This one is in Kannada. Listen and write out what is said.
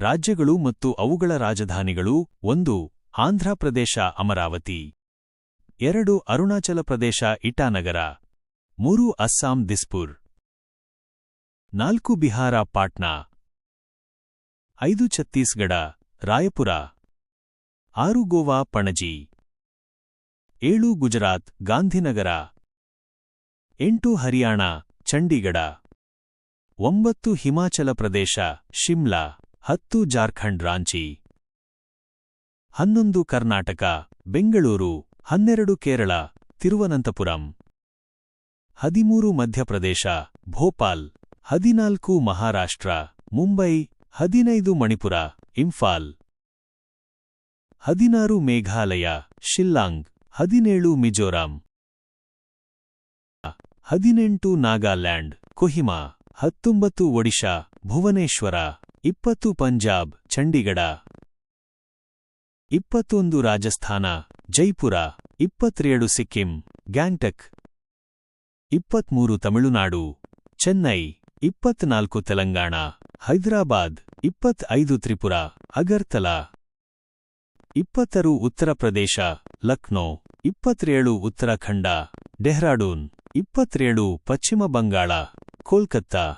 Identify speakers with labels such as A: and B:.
A: ರಾಜ್ಯಗಳು ಮತ್ತು ಅವುಗಳ ರಾಜಧಾನಿಗಳು ಒಂದು ಆಂಧ್ರಪ್ರದೇಶ ಅಮರಾವತಿ. ಎರಡು, ಅರುಣಾಚಲ ಪ್ರದೇಶ ಇಟಾನಗರ. ಮೂರು, ಅಸ್ಸಾಂ ದಿಸ್ಪುರ್. ನಾಲ್ಕು, ಬಿಹಾರ ಪಾಟ್ನಾ. ಐದು, ಛತ್ತೀಸ್ಗಢ, ರಾಯಪುರ. ಆರು, ಗೋವಾ ಪಣಜಿ. ಏಳು, ಗುಜರಾತ್, ಗಾಂಧಿನಗರ. ಎಂಟು, ಹರಿಯಾಣ, ಚಂಡೀಗಢ. ಒಂಬತ್ತು, ಹಿಮಾಚಲ ಪ್ರದೇಶ, ಶಿಮ್ಲಾ. ಹತ್ತು ಜಾರ್ಖಂಡ್ ರಾಂಚಿ. ಹನ್ನೊಂದು ಕರ್ನಾಟಕ, ಬೆಂಗಳೂರು, ಹನ್ನೆರಡು ಕೇರಳ, ತಿರುವನಂತಪುರಂ. ಹದಿಮೂರು ಮಧ್ಯಪ್ರದೇಶ, ಭೋಪಾಲ್. ಹದಿನಾಲ್ಕು ಮಹಾರಾಷ್ಟ್ರ, ಮುಂಬೈ. ಹದಿನೈದು ಮಣಿಪುರ, ಇಂಫಾಲ್. ಹದಿನಾರು ಮೇಘಾಲಯ, ಶಿಲ್ಲಾಂಗ್. ಹದಿನೇಳು ಮಿಜೋರಾಂ. ಹದಿನೆಂಟು ನಾಗಾಲ್ಯಾಂಡ್, ಕೊಹಿಮಾ. ಹತ್ತೊಂಬತ್ತು ಒಡಿಶಾ, ಭುವನೇಶ್ವರ. ಇಪ್ಪತ್ತು ಪಂಜಾಬ್, ಚಂಡೀಗಢ. ಇಪ್ಪತ್ತೊಂದು ರಾಜಸ್ಥಾನ, ಜೈಪುರ. ಇಪ್ಪತ್ತೇಳು ಸಿಕ್ಕಿಂ, ಗ್ಯಾಂಗ್ಟಕ್. ಇಪ್ಪತ್ಮೂರು ತಮಿಳುನಾಡು, ಚೆನ್ನೈ. ಇಪ್ಪತ್ನಾಲ್ಕು ತೆಲಂಗಾಣ, ಹೈದರಾಬಾದ್. ಇಪ್ಪತ್ತೈದು ತ್ರಿಪುರ, ಅಗರ್ತಲಾ. ಇಪ್ಪತ್ತರು ಉತ್ತರ ಪ್ರದೇಶ, ಲಕ್ನೋ. ಇಪ್ಪತ್ತೇಳು ಉತ್ತರಾಖಂಡ, ಡೆಹ್ರಾಡೂನ್. ಇಪ್ಪತ್ತೇಳು ಪಶ್ಚಿಮ ಬಂಗಾಳ, ಕೋಲ್ಕತ್ತಾ.